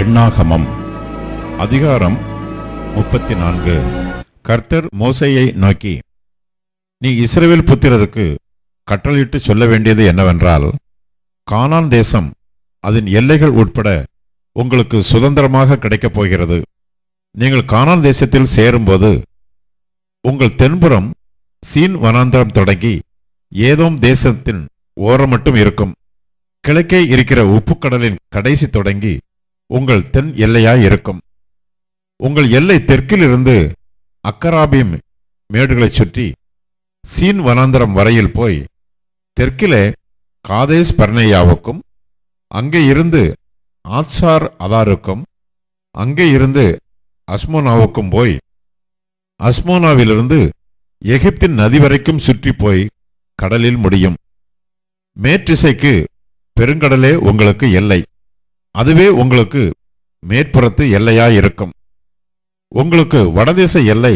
எண்ணாகமம் அதிகாரம் முப்பத்தி நான்கு கர்த்தர் மோசையை நோக்கி நீ இஸ்ரேல் புத்திரருக்கு கட்டளையிட்டு சொல்ல வேண்டியது என்னவென்றால் கானான் தேசம் அதன் எல்லைகள் உட்பட உங்களுக்கு சுதந்திரமாக கிடைக்கப் போகிறது. நீங்கள் கானான் தேசத்தில் சேரும்போது உங்கள் தென்புறம் சீன் வனாந்தரம் தொடங்கி ஏதோம் தேசத்தின் ஓரம் மட்டும் இருக்கும். கிழக்கே இருக்கிற உப்புக்கடலின் கடைசி தொடங்கி உங்கள் தென் எல்லையாய் இருக்கும். உங்கள் எல்லை தெற்கிலிருந்து அக்கராபிம் மேடுகளைச் சுற்றி சீன் வனாந்தரம் வரையில் போய் தெற்கிலே காதேஸ் பர்னேயாவுக்கும் அங்கே இருந்து ஆத்சார் அதாருக்கும் அங்கே இருந்து அஸ்மோனாவுக்கும் போய் அஸ்மோனாவிலிருந்து எகிப்தின் நதி வரைக்கும் சுற்றி போய் கடலில் முடியும். மேற்றிசைக்கு பெருங்கடலே உங்களுக்கு எல்லை. அதுவே உங்களுக்கு மேற்புறத்து எல்லையாயிருக்கும். உங்களுக்கு வடதேச எல்லை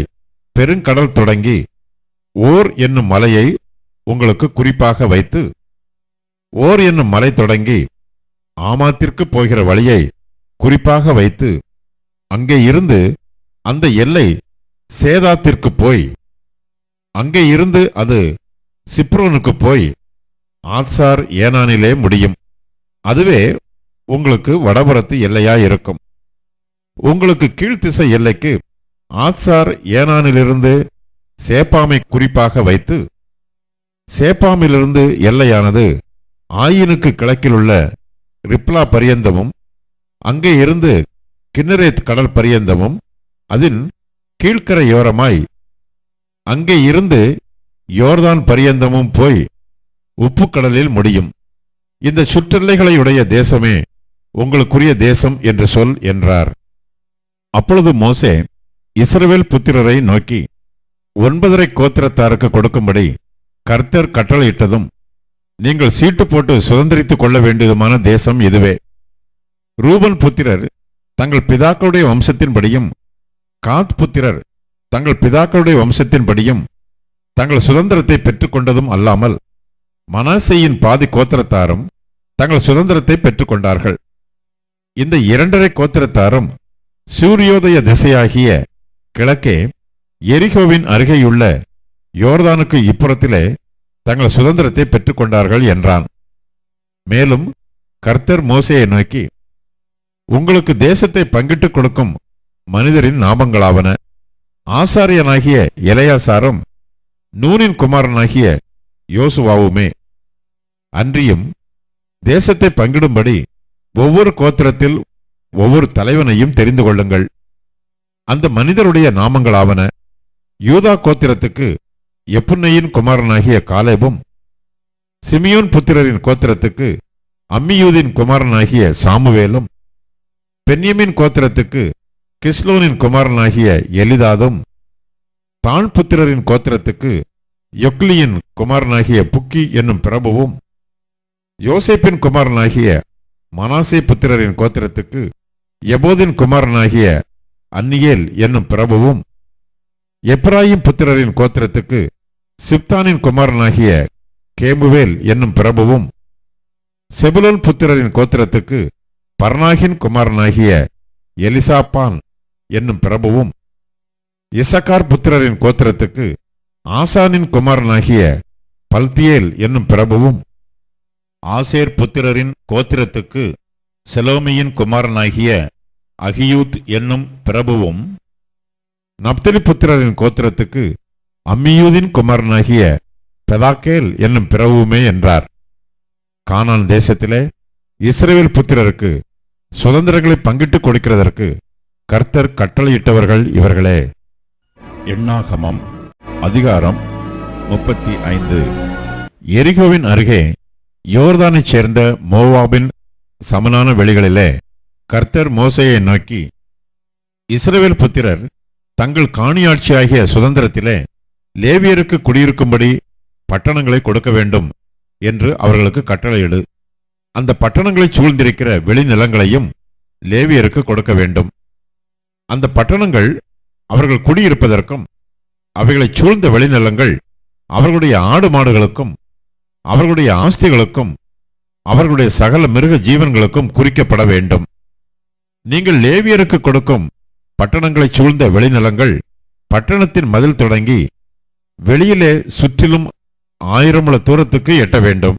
பெருங்கடல் தொடங்கி ஓர் என்னும் மலையை உங்களுக்கு குறிப்பாக வைத்து ஓர் என்னும் மலை தொடங்கி ஆமாத்திற்கு போகிற வழியை குறிப்பாக வைத்து அங்கே இருந்து அந்த எல்லை சேதாத்திற்கு போய் அங்கே இருந்து அது சிப்ரோனுக்கு போய் ஆத்சார் ஏனானிலே முடியும். அதுவே உங்களுக்கு வடபுறத்து எல்லையாயிருக்கும் உங்களுக்கு கீழ்த்திசை எல்லைக்கு ஆத்சார் ஏனானிலிருந்து சேப்பாமை குறிப்பாக வைத்து சேப்பாமிலிருந்து எல்லையானது ஆயினுக்கு கிழக்கிலுள்ள ரிப்லா பரியந்தமும் அங்கே இருந்து கிண்ணரேத் கடல் பரியந்தமும் அதன் கீழ்க்கரையோரமாய் அங்கே இருந்து யோர்தான் பரியந்தமும் போய் உப்புக்கடலில் முடியும். இந்த சுற்றெல்லைகளை உடைய தேசமே உங்களுக்குரிய தேசம் என்று சொல் என்றார். அப்பொழுது மோசே இஸ்ரவேல் புத்திரரை நோக்கி ஒன்பதரை கோத்திரத்தாருக்கு கொடுக்கும்படி கர்த்தர் கட்டளையிட்டதும் நீங்கள் சீட்டு போட்டு சுதந்திரித்துக் கொள்ள வேண்டியதுமான தேசம் இதுவே. ரூபன் புத்திரர் தங்கள் பிதாக்களுடைய வம்சத்தின்படியும் காத் புத்திரர் தங்கள் பிதாக்களுடைய வம்சத்தின்படியும் தங்கள் சுதந்திரத்தை பெற்றுக்கொண்டதும் அல்லாமல் மனாசையின் பாதி கோத்திரத்தாரும் தங்கள் சுதந்திரத்தை பெற்றுக்கொண்டார்கள் இந்த இரண்டரை கோத்திரத்தாரும் சூரியோதய திசையாகிய கிழக்கே எரிகோவின் அருகேயுள்ள யோர்தானுக்கு இப்புறத்திலே தங்கள் சுதந்திரத்தை பெற்றுக்கொண்டார்கள் என்றான். மேலும் கர்த்தர் மோசையை நோக்கி உங்களுக்கு தேசத்தை பங்கிட்டுக் கொடுக்கும் மனிதரின் நாபங்களாவன ஆசாரியனாகிய இளையாசாரும் நூனின் குமாரனாகிய யோசுவாவுமே. அன்றியும் தேசத்தை பங்கிடும்படி ஒவ்வொரு கோத்திரத்தில் ஒவ்வொரு தலைவனையும் தெரிந்து கொள்ளுங்கள். அந்த மனிதருடைய நாமங்களாவன யூதா கோத்திரத்துக்கு எப்புன்னையின் குமாரனாகிய காலேபும் சிமியோன் புத்திரரின் கோத்திரத்துக்கு அம்மியூதின் குமாரனாகிய சாமுவேலும் பென்யமின் கோத்திரத்துக்கு கிஸ்லோனின் குமாரனாகிய எலிதாதும் தான் புத்திரரின் கோத்திரத்துக்கு யொக்லியின் குமாரனாகிய புக்கி என்னும் பிரபுவும் யோசேப்பின் குமாரனாகிய மனாசே புத்திரரின் கோத்திரத்துக்கு எபோதின் குமாரனாகிய அன்னியேல் என்னும் பிரபுவும் எப்ராயிம் புத்திரரின் கோத்திரத்துக்கு சிப்தானின் குமாரனாகிய கேமுவேல் என்னும் பிரபுவும் செபுலோன் புத்திரரின் கோத்திரத்துக்கு பர்னாகின் குமாரனாகிய எலிசாப்பான் என்னும் பிரபுவும் இசக்கார் புத்திரரின் கோத்திரத்துக்கு ஆசானின் குமாரனாகிய பல்தியேல் என்னும் பிரபுவும் ஆசேர் புத்திரரின் கோத்திரத்துக்கு செலோமியின் குமாரனாகிய அகியூத் என்னும் பிரபுவும் நப்தலி புத்திரரின் கோத்திரத்துக்கு அம்மியூதின் குமாரனாகிய பெதாக்கேல் என்னும் பிரபுவுமே என்றார். கானான் தேசத்திலே இஸ்ரேல் புத்திரருக்கு சுதந்திரங்களை பங்கிட்டுக் கொடுக்கிறதற்கு கர்த்தர் கட்டளையிட்டவர்கள் இவர்களே. எண்ணாகமம் அதிகாரம் முப்பத்தி ஐந்து. எரிகோவின் அருகே யோர்தானைச் சேர்ந்த மோவாபின் சமனான வெளிகளிலே கர்த்தர் மோசையை நோக்கி இஸ்ரேல் புத்திரர் தங்கள் காணியாட்சியாகிய சுதந்திரத்திலே லேவியருக்கு குடியிருக்கும்படி பட்டணங்களை கொடுக்க வேண்டும் என்று அவர்களுக்கு கட்டளையிடு அந்த பட்டணங்களைச் சூழ்ந்திருக்கிற வெளிநிலங்களையும் லேவியருக்கு கொடுக்க வேண்டும். அந்த பட்டணங்கள் அவர்கள் குடியிருப்பதற்கும் அவைகளைச் சூழ்ந்த வெளிநிலங்கள் அவர்களுடைய ஆடு மாடுகளுக்கும் அவர்களுடைய ஆஸ்திகளுக்கும் அவர்களுடைய சகல மிருக ஜீவன்களுக்கும் குறிக்கப்பட வேண்டும். நீங்கள் லேவியருக்கு கொடுக்கும் பட்டணங்களைச் சூழ்ந்த வெளிநிலங்கள் பட்டணத்தின் மதில் தொடங்கி வெளியிலே சுற்றிலும் ஆயிரமுள தூரத்துக்கு எட்ட வேண்டும்.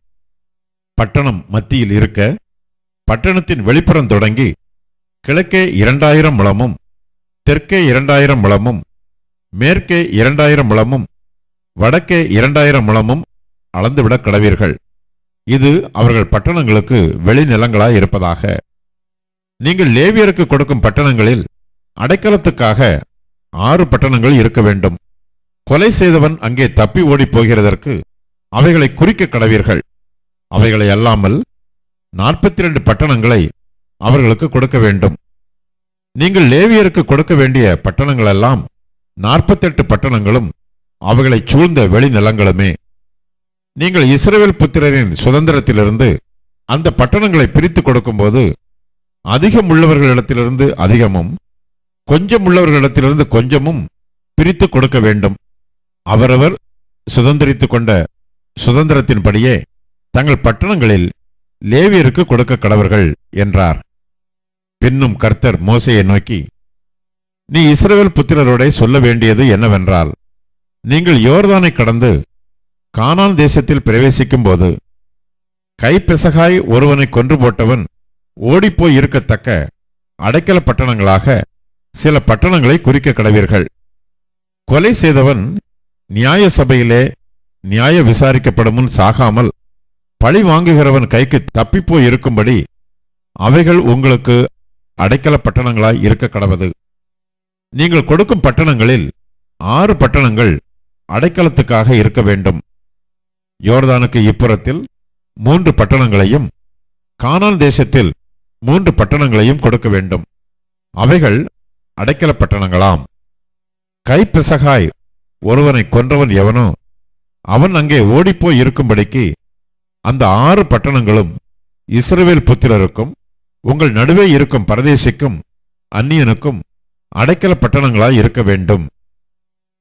பட்டணம் மத்தியில் இருக்க பட்டணத்தின் வெளிப்புறம் தொடங்கி கிழக்கே இரண்டாயிரம் முழமும் தெற்கே இரண்டாயிரம் முழமும் மேற்கே இரண்டாயிரம் முழமும் வடக்கே இரண்டாயிரம் முழமும் அளந்துவிடக் கடவீர்கள். இது அவர்கள் பட்டணங்களுக்கு வெளிநிலங்களாய் இருப்பதாக. நீங்கள் லேவியருக்கு கொடுக்கும் பட்டணங்களில் அடைக்கலத்துக்காக ஆறு பட்டணங்கள் இருக்க வேண்டும். கொலை செய்தவன் அங்கே தப்பி ஓடிப் போகிறதற்கு அவைகளை குறிக்க கடவீர்கள். அவைகளை அல்லாமல் நாற்பத்தி ரெண்டு பட்டணங்களை அவர்களுக்கு கொடுக்க வேண்டும். நீங்கள் லேவியருக்கு கொடுக்க வேண்டிய பட்டணங்களெல்லாம் நாற்பத்தெட்டு பட்டணங்களும் அவைகளைச் சூழ்ந்த வெளிநிலங்களுமே. நீங்கள் இஸ்ரேல் புத்திரரின் சுதந்திரத்திலிருந்து அந்த பட்டணங்களை பிரித்து கொடுக்கும்போது அதிகம் உள்ளவர்களிடத்திலிருந்து அதிகமும் கொஞ்சம் உள்ளவர்களிடத்திலிருந்து கொஞ்சமும் பிரித்து கொடுக்க வேண்டும். அவரவர் சுதந்திரித்து கொண்ட சுதந்திரத்தின்படியே தங்கள் பட்டணங்களில் லேவியருக்கு கொடுக்க கடவர்கள் என்றார். பின்னும் கர்த்தர் மோசையை நோக்கி நீ இஸ்ரேல் புத்திரரோடே சொல்ல வேண்டியது என்னவென்றால் நீங்கள் யோர்தானை கடந்து கானான் தேசத்தில் பிரவேசிக்கும் போது கைப்பெசகாய் ஒருவனை கொன்று போட்டவன் ஓடிப்போய் இருக்கத்தக்க அடைக்கல பட்டணங்களாக சில பட்டணங்களை குறிக்க கடவீர்கள். கொலை செய்தவன் நியாய சபையிலே நியாய விசாரிக்கப்படும் முன் சாகாமல் பழி வாங்குகிறவன் கைக்கு தப்பிப்போய் இருக்கும்படி அவைகள் உங்களுக்கு அடைக்கல பட்டணங்களாய் இருக்க கடவது. நீங்கள் கொடுக்கும் பட்டணங்களில் ஆறு பட்டணங்கள் அடைக்கலத்துக்காக இருக்க வேண்டும். யோர்தானுக்கு இப்புறத்தில் மூன்று பட்டணங்களையும் கானான் தேசத்தில் மூன்று பட்டணங்களையும் கொடுக்க வேண்டும். அவைகள் அடைக்கல பட்டணங்களாம். கைப்பிசகாய் ஒருவனை கொன்றவன் எவனோ அவன் அங்கே ஓடிப்போய் இருக்கும்படிக்கு அந்த ஆறு பட்டணங்களும் இஸ்ரவேல் புத்திரருக்கும் உங்கள் நடுவே இருக்கும் பரதேசிக்கும் அந்நியனுக்கும் அடைக்கல பட்டணங்களாய் இருக்க வேண்டும்.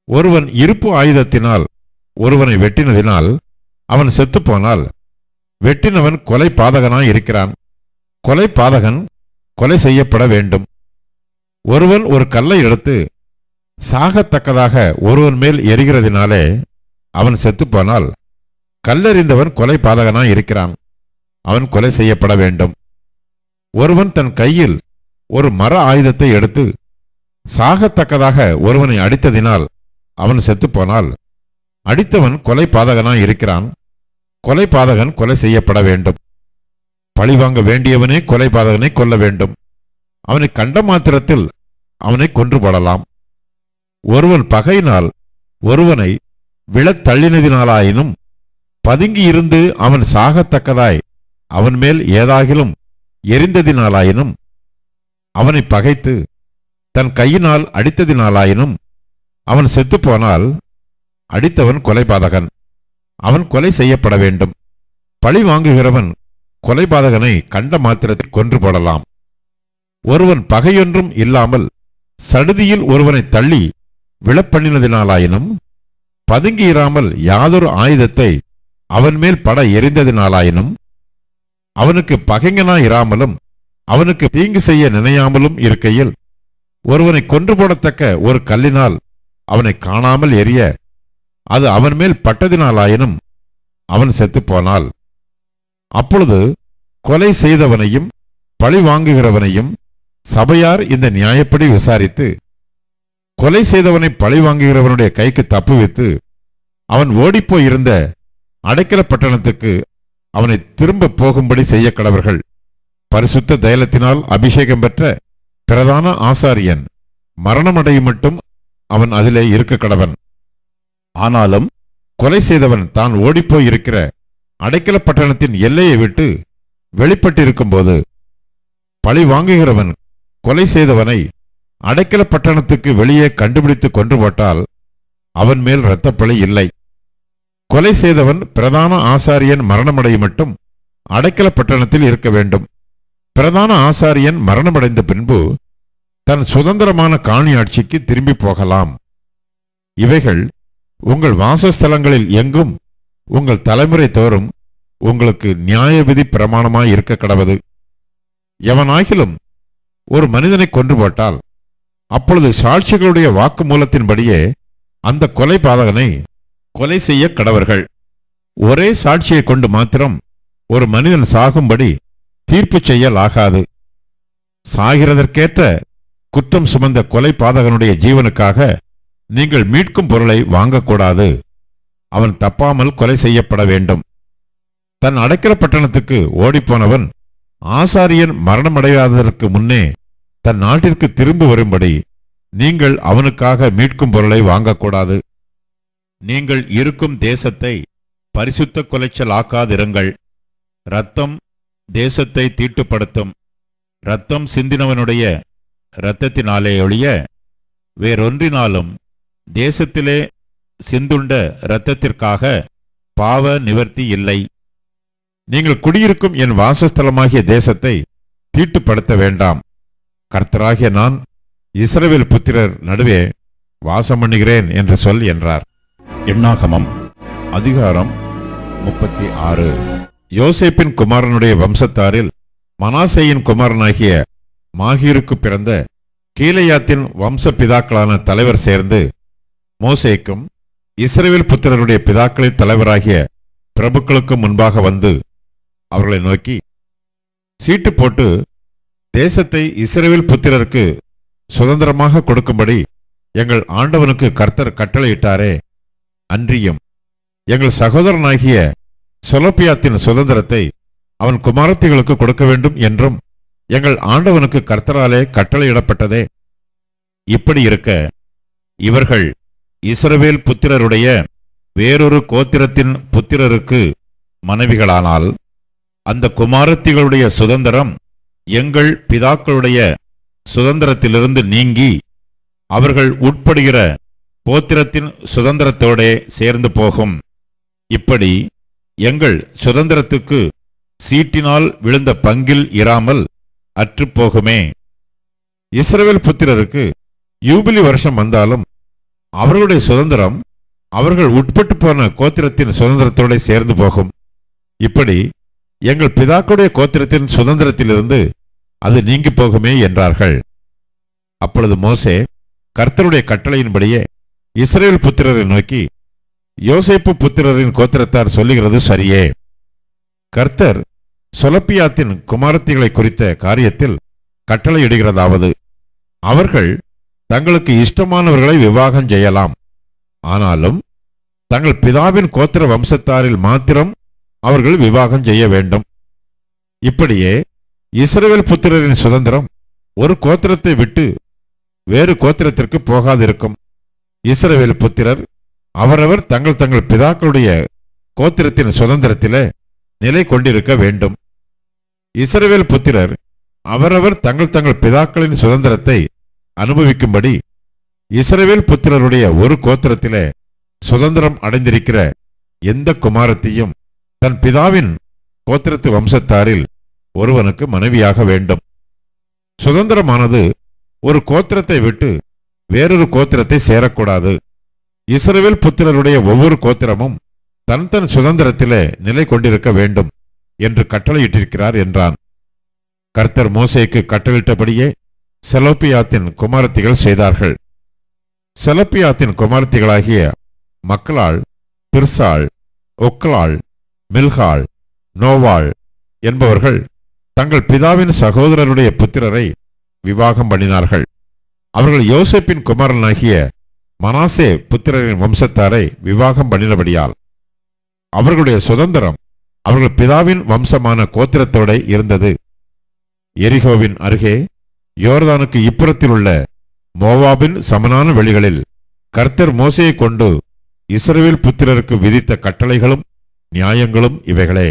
ஒருவன் இருப்பு ஆயுதத்தினால் ஒருவனை வெட்டினதினால் அவன் செத்துப்போனால் வெட்டினவன் கொலை பாதகனாய் இருக்கிறான். கொலை பாதகன் கொலை செய்யப்பட வேண்டும். ஒருவன் ஒரு கல்லை எடுத்து சாகத்தக்கதாக ஒருவன் மேல் எரிகிறதினாலே அவன் செத்துப்போனால் கல்லறிந்தவன் கொலை பாதகனாய் இருக்கிறான். அவன் கொலை செய்யப்பட வேண்டும். ஒருவன் தன் கையில் ஒரு மர ஆயுதத்தை எடுத்து சாகத்தக்கதாக ஒருவனை அடித்ததினால் அவன் செத்துப்போனால் அடித்தவன் கொலை பாதகனாய் இருக்கிறான். கொலை பாதகன் கொலை செய்யப்பட வேண்டும். பழிவாங்க வேண்டியவனே கொலை பாதகனை கொல்ல வேண்டும். அவனை கண்ட மாத்திரத்தில் அவனை கொன்றுபடலாம். ஒருவன் பகையினால் ஒருவனை விழத் தள்ளினதினாலாயினும் பதுங்கியிருந்து அவன் சாகத்தக்கதாய் அவன் மேல் ஏதாகிலும் எரிந்ததினாலாயினும் அவனை பகைத்து தன் கையினால் அடித்ததினாலாயினும் அவன் செத்துப்போனால் அடித்தவன் கொலைபாதகன் அவன் கொலை செய்யப்பட வேண்டும். பழி வாங்குகிறவன் கொலைபாதகனை கண்ட மாத்திரத்தில் கொன்று போடலாம். ஒருவன் பகையொன்றும் இல்லாமல் சடுதியில் ஒருவனை தள்ளி விழப்பண்ணினதினாலாயினும் பதுங்கியிராமல் யாதொரு ஆயுதத்தை அவன் மேல் பட எரிந்ததினாலாயினும் அவனுக்கு பகைஞனாயிராமலும் அவனுக்கு தீங்கு செய்ய நினையாமலும் இருக்கையில் ஒருவனை கொன்று போடத்தக்க ஒரு கல்லினால் அவனை காணாமல் எரிய அது அவன் மேல் பட்டதினாலாயினும் அவன் செத்துப்போனால். அப்பொழுது கொலை செய்தவனையும் பழி வாங்குகிறவனையும் சபையார் இந்த நியாயப்படி விசாரித்து கொலை செய்தவனை பழி வாங்குகிறவனுடைய கைக்கு தப்புவித்து அவன் ஓடிப்போயிருந்த அடைக்கல பட்டணத்துக்கு அவனை திரும்ப போகும்படி செய்ய கடவர்கள் பரிசுத்த தைலத்தினால் அபிஷேகம் பெற்ற பிரதான ஆசாரியன் மரணமடையும் மட்டும் அவன் அதிலே இருக்க கடவன். ஆனாலும் கொலை செய்தவன் தான் ஓடிப்போய் இருக்கிற அடைக்கல பட்டணத்தின் எல்லையை விட்டு வெளிப்பட்டிருக்கும்போது பழி வாங்குகிறவன் கொலை செய்தவனை அடைக்கல பட்டணத்துக்கு வெளியே கண்டுபிடித்து கொன்று போட்டால் அவன் மேல் இரத்தப்பழி இல்லை. கொலை செய்தவன் பிரதான ஆசாரியன் மரணமடையும் மட்டும் அடைக்கல பட்டணத்தில் இருக்க வேண்டும். பிரதான ஆசாரியன் மரணமடைந்த பின்பு தன் சுதந்திரமான காணி ஆட்சிக்கு திரும்பி போகலாம். இவைகள் உங்கள் வாசஸ்தலங்களில் எங்கும் உங்கள் தலைமுறை தோறும் உங்களுக்கு நியாயவிதி பிரமாணமாய் இருக்க கடவது. எவனாகிலும் ஒரு மனிதனை கொன்று போட்டால் அப்பொழுது சாட்சிகளுடைய வாக்குமூலத்தின்படியே அந்த கொலை பாதகனை கொலை செய்ய கடவர்கள். ஒரே சாட்சியை கொண்டு மாத்திரம் ஒரு மனிதன் சாகும்படி தீர்ப்பு செய்யலாகாது சாகிறதற்கேற்ற குற்றம் சுமந்த கொலை பாதகனுடைய ஜீவனுக்காக நீங்கள் மீட்கும் பொருளை வாங்கக்கூடாது. அவன் தப்பாமல் கொலை செய்யப்பட வேண்டும். தன் அடைக்கிற பட்டணத்துக்கு ஓடிப்போனவன் ஆசாரியன் மரணமடையாததற்கு முன்னே தன் நாட்டிற்கு திரும்பி வரும்படி நீங்கள் அவனுக்காக மீட்கும் பொருளை வாங்கக்கூடாது. நீங்கள் இருக்கும் தேசத்தை பரிசுத்த கொலைச்சலாக்காதிருங்கள் இரத்தம் தேசத்தை தீட்டுப்படுத்தும். இரத்தம் சிந்தினவனுடைய இரத்தத்தினாலே ஒழிய வேறொன்றினாலும் தேசத்திலே சிந்துண்ட இரத்தத்திற்காக பாவ நிவர்த்தி இல்லை. நீங்கள் குடியிருக்கும் என் வாசஸ்தலமாகிய தேசத்தை தீட்டுப்படுத்த வேண்டாம். கர்த்தராகிய நான் இஸ்ரவேல் புத்திரர் நடுவே வாசம் பண்ணுகிறேன் என்று சொல் என்றார். எண்ணாகமம் அதிகாரம் முப்பத்தி ஆறு. யோசேப்பின் குமாரனுடைய வம்சத்தாரில் மனாசேயின் குமாரனாகிய மாகீருக்கு பிறந்த கீலேயாத்தின் வம்ச பிதாக்களான தலைவர் சேர்ந்து மோசேக்கும் இஸ்ரவேல் புத்திரருடைய பிதாக்களின் தலைவராகிய பிரபுக்களுக்கும் முன்பாக வந்து அவர்களை நோக்கி சீட்டு போட்டு தேசத்தை இஸ்ரவேல் புத்திரருக்கு சுதந்திரமாக கொடுக்கும்படி எங்கள் ஆண்டவனுக்கு கர்த்தர் கட்டளையிட்டாரே அன்றியும் எங்கள் சகோதரனாகிய சொலப்பியாத்தின் சுதந்திரத்தை அவன் குமாரத்திகளுக்கு கொடுக்க வேண்டும் என்றும் எங்கள் ஆண்டவனுக்கு கர்த்தராலே கட்டளையிடப்பட்டதே. இப்படி இருக்க இவர்கள் இஸ்ரவேல் புத்திரருடைய வேறொரு கோத்திரத்தின் புத்திரருக்கு மனைவிகளானால் அந்த குமாரத்திகளுடைய சுதந்திரம் எங்கள் பிதாக்களுடைய சுதந்திரத்திலிருந்து நீங்கி அவர்கள் உட்படுகிற கோத்திரத்தின் சுதந்திரத்தோடே சேர்ந்து போகும். இப்படி எங்கள் சுதந்திரத்துக்கு சீட்டினால் விழுந்த பங்கில் இராமல் அற்றுப்போகுமே. இஸ்ரவேல் புத்திரருக்கு யூபிலி வருஷம் வந்தாலும் அவர்களுடைய சுதந்திரம் அவர்கள் உட்பட்டு போன கோத்திரத்தின் சுதந்திரத்தோட சேர்ந்து போகும். இப்படி எங்கள் பிதாக்களுடைய கோத்திரத்தின் சுதந்திரத்திலிருந்து அது நீங்கி போகுமே என்றார்கள். அப்பொழுது மோசே கர்த்தருடைய கட்டளையின்படியே இஸ்ரேல் புத்திரரை நோக்கி யோசைப்பு புத்திரரின் கோத்திரத்தார் சொல்லுகிறது சரியே. கர்த்தர் சொலப்பியாத்தின் குமாரத்திகளை குறித்த காரியத்தில் கட்டளையிடுகிறதாவது. அவர்கள் தங்களுக்கு இஷ்டமானவர்களை விவாகம் செய்யலாம். ஆனாலும் தங்கள் பிதாவின் கோத்திர வம்சத்தாரில் மாத்திரம் அவர்கள் விவாகம் செய்ய வேண்டும். இப்படியே இஸ்ரவேல் புத்திரரின் சுதந்திரம் ஒரு கோத்திரத்தை விட்டு வேறு கோத்திரத்திற்கு போகாதிருக்கும். இஸ்ரவேல் புத்திரர் அவரவர் தங்கள் தங்கள் பிதாக்களுடைய கோத்திரத்தின் சுதந்திரத்திலே நிலை கொண்டிருக்க வேண்டும். இஸ்ரவேல் புத்திரர் அவரவர் தங்கள் தங்கள் பிதாக்களின் சுதந்திரத்தை அனுபவிக்கும்படி இஸ்ரவேல் புத்திரருடைய ஒரு கோத்திரத்திலே சுதந்திரம் அடைந்திருக்கிற எந்த குமாரத்தையும் தன் பிதாவின் கோத்திரத்து வம்சத்தாரில் ஒருவனுக்கு மனைவியாக வேண்டும். சுதந்திரமானது ஒரு கோத்திரத்தை விட்டு வேறொரு கோத்திரத்தை சேரக்கூடாது. இஸ்ரவேல் புத்திரருடைய ஒவ்வொரு கோத்திரமும் தன் தன் சுதந்திரத்திலே நிலை கொண்டிருக்க வேண்டும் என்று கட்டளையிட்டிருக்கிறார் என்றான். கர்த்தர் மோசேக்கு கட்டளிட்டபடியே செலோப்பியாத்தின் குமாரத்திகள் செய்தார்கள். செலப்பியாத்தின் குமாரத்திகளாகிய மக்களால் திர்சாள் ஒக்கலாள் மில்காள் நோவாள் என்பவர்கள் தங்கள் பிதாவின் சகோதரருடைய புத்திரரை விவாகம் பண்ணினார்கள். அவர்கள் யோசேப்பின் குமாரனாகிய மனாசே புத்திரரின் வம்சத்தாரை விவாகம் பண்ணினபடியால் அவர்களுடைய சுதந்திரம் அவர்கள் பிதாவின் வம்சமான கோத்திரத்தோட இருந்தது. எரிகோவின் அருகே யோர்தானுக்கு இப்புறத்தில் உள்ள மோவாபின் சமனான வெளிகளில் கர்த்தர் மோசையை கொண்டு இஸ்ரேல் புத்திரருக்கு விதித்த கட்டளைகளும் நியாயங்களும் இவைகளே.